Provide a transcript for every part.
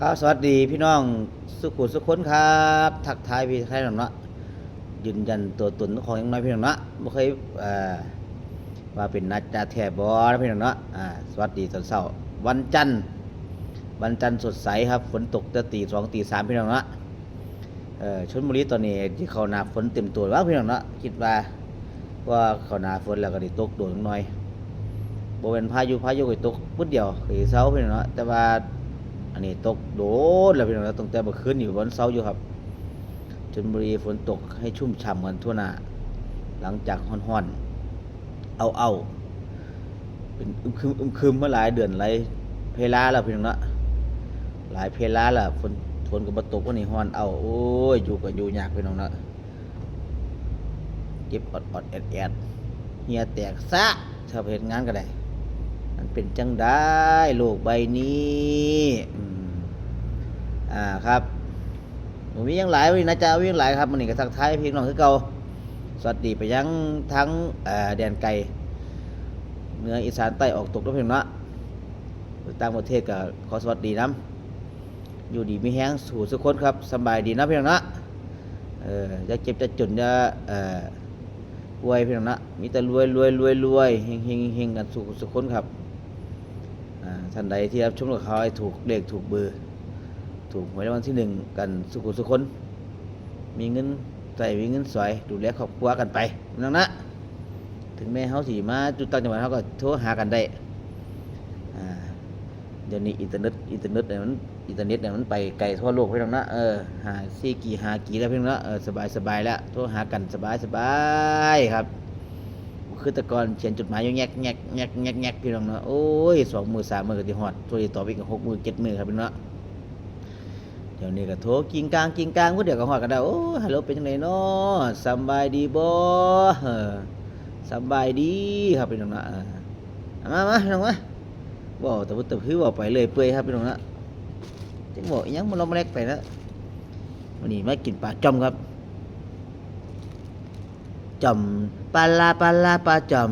ครับสวัสดีพี่น้องสุขุสุขคนครับทักทายพี่ใครหน่อยเนาะยืนยันตัวตนของยังน้อยพี่น้องเนาะบ่เคยเอ่อว่าเป็นนัดจาแทบบอนะพี่น้องเนาะสวัสดีตอนเช้าวันจันทร์วันจันทร์สดใสครับฝนตกแต่ตีสองตีสามพี่น้องเนาะชลบุรีตอนนี้ที่เขาหนาฝนเต็มตัวแล้วพี่น้องเนาะคิดว่าว่าเขาหนาฝนแล้วก็ได้ตกโดนหน่อยบ่เป็นพายุพายุก็ตกปึ๊ดเดียวคือเช้าพี่น้องเนาะแต่ว่า อันนี้ตกโดนแล้วพี่น้องตั้งแต่เมื่อคืนอยู่บนเสาอยู่ครับชลบุรีฝนตกให้ชุ่มฉ่ำกันทั่วหน้า หลังจากฮ้อนๆ เอาเอาเป็นอึมครึมอึมครึมมาหลายเดือนหลายเพลาแล้วพี่น้องเนาะหลายเพลาแล้วฝนฝนก็บ่ตกวันนี้ฮ้อนเอาโอ้ยอยู่ก็อยู่ยากพี่น้องเนาะเจ็บอดอดแอดแอดเหียแตกซะถ้าไปเฮ็ดงานก็ได้ มันเป็นจังได้โลกใบนี้ อ่าครับผมมียังหลายวันนี้นะจ๊ะมียังหลายครับมันนี่ก็ทักทายพี่น้องคือเก่าสวัสดีไปยังทั้งเอ่อแดนไกลเหนืออีสานใต้ออกตกด้วยเพียงนะต่างประเทศก็ขอสวัสดีน้ำอยู่ดีมีแห้งสู่สุขคนครับสบายดีนะเพียงนะเออจะเจ็บจะจนจะเอ่อป่วยเพียงนะมีแต่รวยรวยรวยรวยเฮงเฮงเฮงกันสู่สุขคนครับอ่าท่านใดที่รับชมกับเขาให้ถูกเลขถูกเบอร์ ถูกหวยรางวัลที่หนึ่งกันสุขุสุขคน มีเงินใส่มีเงินสวยดูแลครอบครัวกันไปนั่นนะถึงแม้เขาสีมาจุดตั้งจังหวัดเขาก็โทรหากันได้อ่าเดี๋ยวนี้อินเทอร์เน็ตอินเทอร์เน็ตเนี่ยมันอินเทอร์เน็ตเนี่ยมันไปไกลทั่วโลกพี่น้องนะเออหาซีกี่หากี่แล้วเพี่น้องนะเออสบายสบายแล้วโทรหากันสบายสบายครับคือต่ก่อนเขียนจดหมายอยู่แงกแงกแงกแงกแงกพี่น้องเนาะโอ้ยสองมือสามมือก็ที่ฮอดตัวที่ต่อไปก็หกมือเจ็ดมือครับพี่น้อง เนาะเดี๋ยวนี้ก็โทรกิงกลางกิงกลางก็เดี๋ยวก็ฮอดกันได้โอ้ฮัลโหลเป็นจังไดเนาะสำบายดีบ่เออสำบายดีครับพี่น้องนะเออเอามามาพี่น้องมาบ่แต่ว่าต่คือบ่ไปเลยเปื่อยครับพี่น้องนะจังบ่อิหยังมันลมแรกไปแล้ววันนี้มากินปลาจอมครับจอมปลาลาปลาลาปลาจอม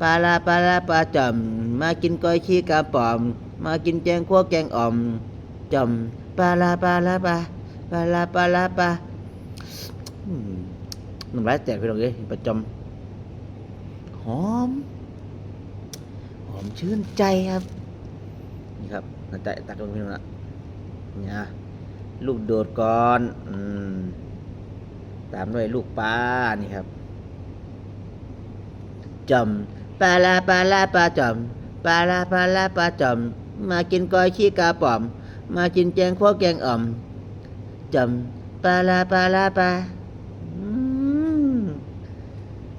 ปลาลาปลาลาปลาจอมมากินก้อยขี้กระป๋อม มากินแกงคั่วแกงอ่อมจอม ปลาลาปลาลาปลาปลาลาปลาลาปลาอืมน้ำลายแตกไปตรงนี้ปลาจมหอม หอมชื่นใจครับ นี่ครับนาแต่ตักลงพี่น้องละนี่นะลูกโดดก่อนอืมตามด้วยลูกปลา นี่ครับจมปลาลาปลาลาปลาจมปลาลาปลาลาปลาจมมากินก้อยขี้กาป๋อม มากินแกงคั่วแกงอ่อมจอมปลาลาปลาลาปลา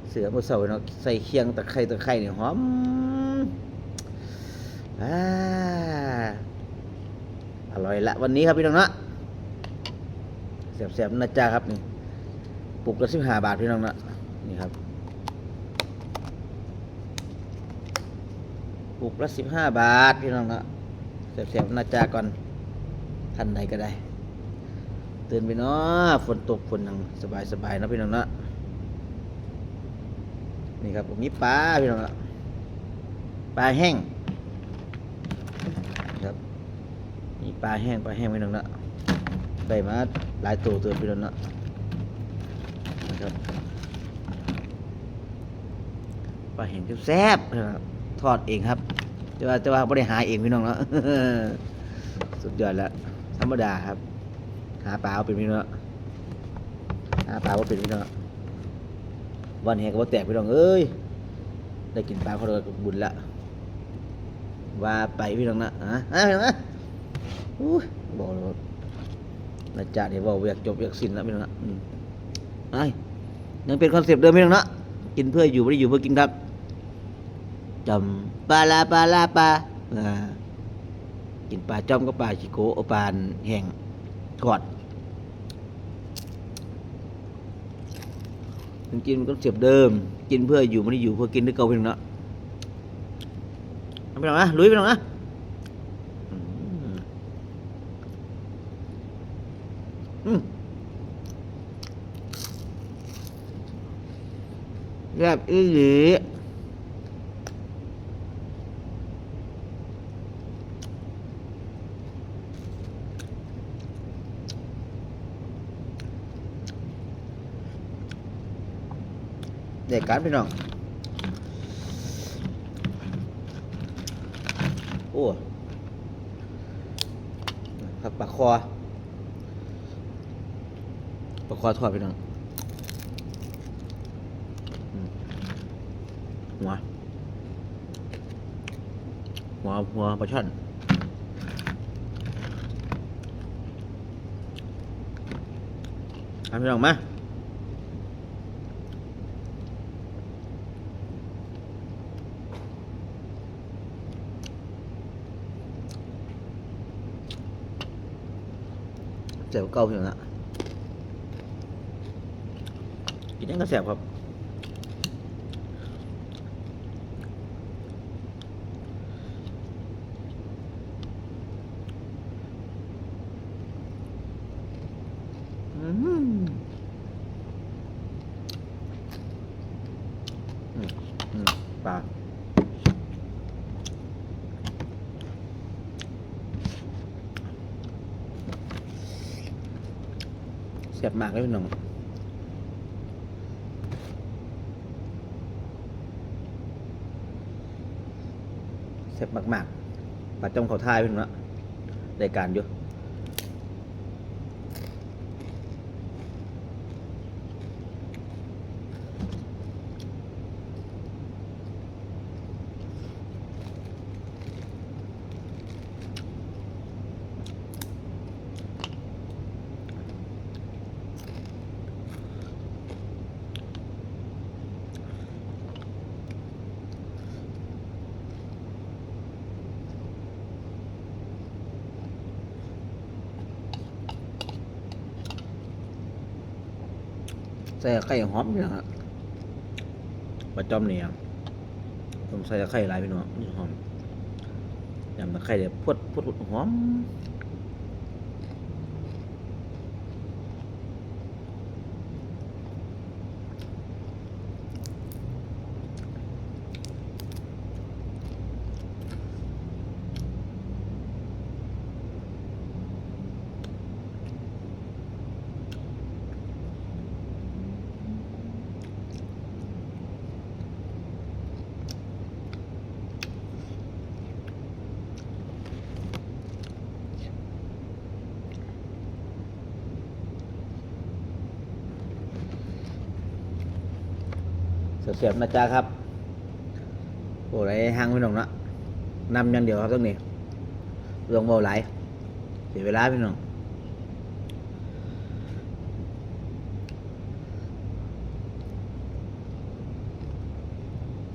เสือมือเสาเนาะใส่เคียงตะไคร้ตะไคร้เนี่ยหอมอ่าอร่อยละวันนี้ครับพี่น้องเนาะแสบๆนะจ๊ะครับนี่ปลุกละสิบห้าบาทพี่น้องเนาะนี่ครับปลูกละสิบห้าบาทพี่น้องเนาะเสียบๆนาจาก่อน ท่านใดก็ได้ ตื่นไปเนาะฝนตกฝนนังสบายสบายนะพี่น้องนะนี่ครับผมมีปลาพี่น้องนะปลาแห้งครับมีปลาแห้งปลาแห้งพี่น้องนะได้มาหลายตัวตัวพี่น้องนะนะครับปลาแห้งแซ่บนะครับทอดเองครับแต่ว่าแต่ว่าไม่ได้หาเองพี่น้องเนาะสุดยอดแล้ว ธรรมดาครับ หาปลาเป็นพี่น้องหาปลาว่าเป็นพี่น้องวันแหกก็ว่าแตกพี่น้องเอ้ยได้กินปลาเขาเลยบุญละว่าไปพี่น้องนะอะอะพี่น้องนะอู้ยบอกเลยว่านาจาเนี่ยบอกอยากจบอยากสิ้นแล้วพี่น้องนะอืมไอ้ยังเป็นคอนเซปต์เดิมพี่น้องนะกินเพื่ออยู่ไม่ได้อยู่เพื่อกินครับจอมปลาลาปลาลาปลาอ่า กินปลาจอมก็ปลาชิโกเอปลาแห้งทอดกินมันก็เสียบเดิม กินเพื่ออยู่ไม่ได้อยู่เพื่อกินด้วยเกาเพียงเนาะไปหน่อยนะลุยไปหน่อยนะอืมอืมแบบอีหลี เด็กการพี่น้อง โอ้ผักปลาคอปลาคอทอดพี่น้องหัว หัว หัวปลาช่อนทำพี่น้องมา เจ็บเก่าพี่นะกินยังก็แสบครับอืมอืมอืมปลา เสียบมากเลยพี่น้องเสียบมากๆปัดจอมเขาทายพี่น้องละรายการอยู่ ใส่ไข่หอมพี่น้องฮะปลาจอมเนี่ยผมใส่ไข่หลายพี่น้องหอมยำตะไคร้เดี๋ยวพดพวดพวดหอม เสียบๆนะจ๊ะครับโอ้ไรห้างพี่น้องเนาะนำอยันเดียวครับตรงนี้ลงเบาไหลายเสียเวลาพี่น้อง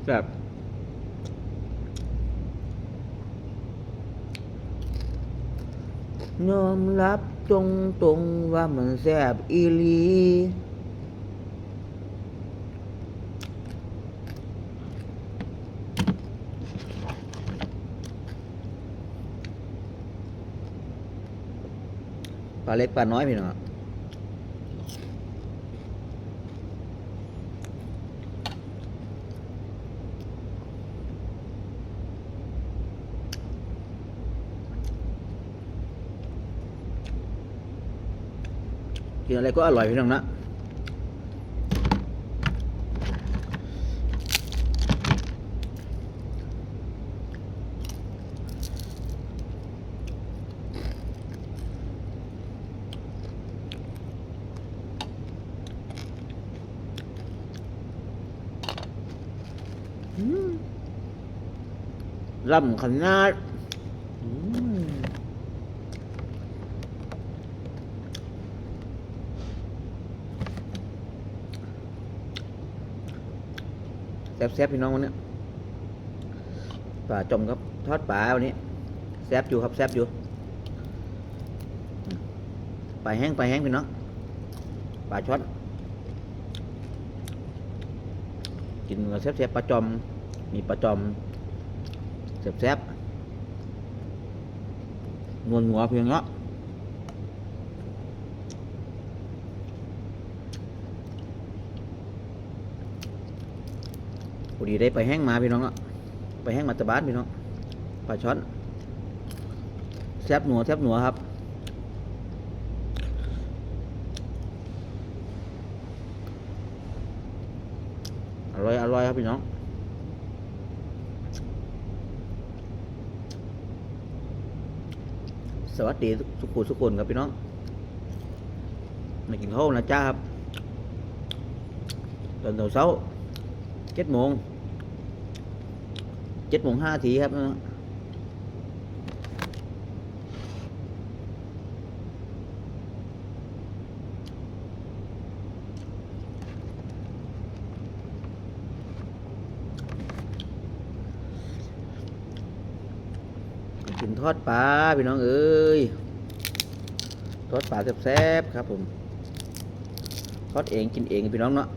แบบยอมรับตรงตรงๆว่ามันแซบอีลี เล็กปลาน้อยพี่น้องกินอะไรก็อร่อยพี่น้องนะอืม ร่ำขนาดแซ่บๆพี่น้องวันนี้ปลาจมครับทอดปลาวันนี้แซ่บอยู่ครับแซ่บอยู่ปลาแห้งปลาแห้งพี่น้องปลาช็อตกินกับแซ่บๆปลาจอมมีปลาจอม แซ่บๆนวลหัวเพียงเนาะพอดีได้ไปแห้งมาพี่น้องอะไปแห้งมาตะบ้านพี่น้องปลาช้อนแซ่บหนัวแซ่บหนัวครับปร่อยอร่อยครับพี่น้อง สวัสดีสุขุสุขคนครับพี่น้องมากินข้าวนะจ้าครับตอนเช้าเจ็ดโมงเจ็ดโมงห้าทีครับ กินทอดปลาพี่น้องเอ้ยทอดปลาแซ่บๆครับผมทอดเองกินเองพี่น้องเนาะ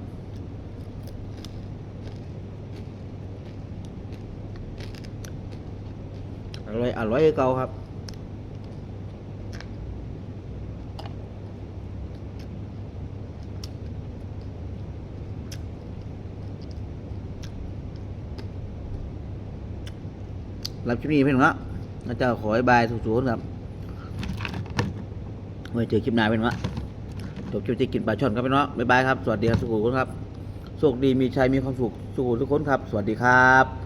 อร่อยอร่อยเก่าครับรับคลิปนี้เพื่อนเนาะ นะเจ้าขอให้บายสุขๆครับไว้เจอคลิปหน้าเป็นวะจบคลิปที่กินปลาช่อนครับเป็นเนาะบ๊ายบายครับ สวัสดีครับสุขุมครับ โชคดีมีชัยมีความสุขสุขุมทุกคนครับ สวัสดีครับ